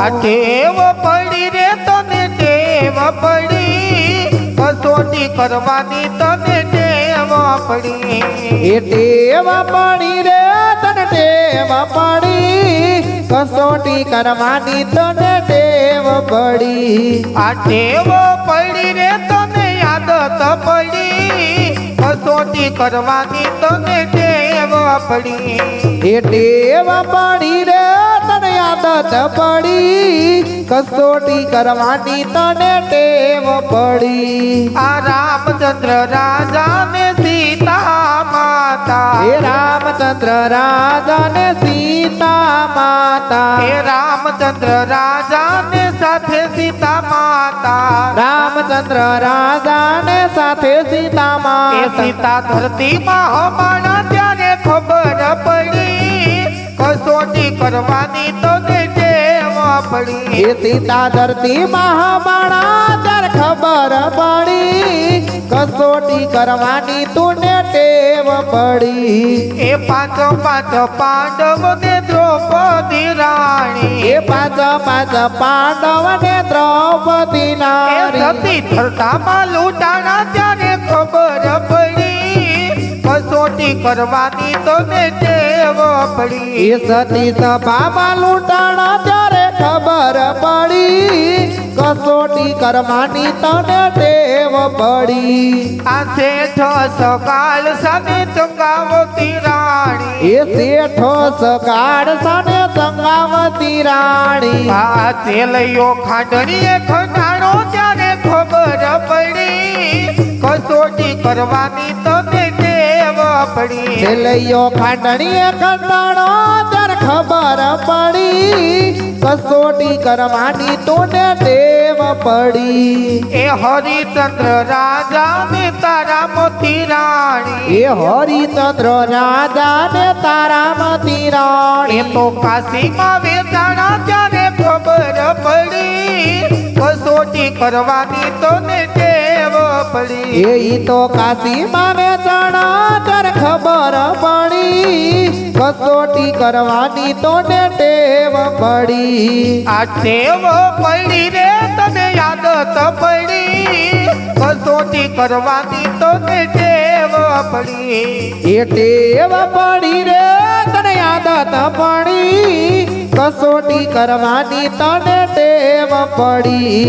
આ ટેવ પડી રે તને ટેવ પડી. કસોટી કરવાની તને ટેવ પડી. એ ટેવ પડી રે તને ટેવ પડી. કસોટી કરવાની તને ટેવ પડી. આ ટેવ પડી રે તને આદત પડી. કસોટી કરવાની તને ટેવ પડી. એ ટેવ પડી રે તને પડી કસોટી કરવાની તને ટેવ પડી. આ રામચંદ્ર રાજા ને સીતા માતા. હે રામચંદ્ર રાજા ને સીતા માતા. હે રામચંદ્ર રાજા ને સાથે સીતા માતા. રામચંદ્ર રાજા ને સાથે સીતા માતા. સીતા ધરતીમાં હમાણા ત્યારે ખબર પડી. કસોટી કરવાની તો ને વાપડી એ સીતા ધરતી મહાબાણા ત્યારે ખબર પડી. કસોટી કરવાની તુને ટેવ પડી. એ પાંચ પાંચ પાંડવ ને દ્રૌપદી રાણી. એ પાંચ પાંચ પાંડવ ને દ્રૌપદી નારી. સતી ધરતામાં લૂંટાણા ત્યારે ખબર પડી. કસોટી કરવાની તો ને ટેવ પડી. એ સતી સભામાં લૂંટાણા ત્યારે ખબર પડી. કસોટી કરવાની તને ટેવ પડી. આ શેઠો સકાળ સામે ચંગાવતી રાણી. એ શેઠો સકાળ સામે ચંગાવતી રાણી. આ તેલૈયો ખાંડણીએ ખંડાણો ત્યારે ખબર પડી. કસોટી કરવાની ટેવ પડી. લઈયો ખાંડણીએ ખંડાણો ત્યારે ખબર પડી કસોટી કરવાની તોને દેવ પડી. એ હરિચંદ્ર રાજા ને તારા મોતી રાણી. એ હરિચંદ્ર રાજા ને તારા મોતી રાણી. તો કાશીમાં વેચાણા ત્યારે ખબર પડી. કસોટી કરવાની તો ને ટેવ પડી એ તો કાશી કાશીમાં ચણા કર ખબર પડી. કસોટી કરવાની તો ને ટેવ પડી. આ ટેવ પડી રે તને આદત પડી. કસોટી કરવાની તો ને ટેવ પડી. એ ટેવ પડી રે તને આદત પડી. કસોટી કરવાની તને ટેવ પડી.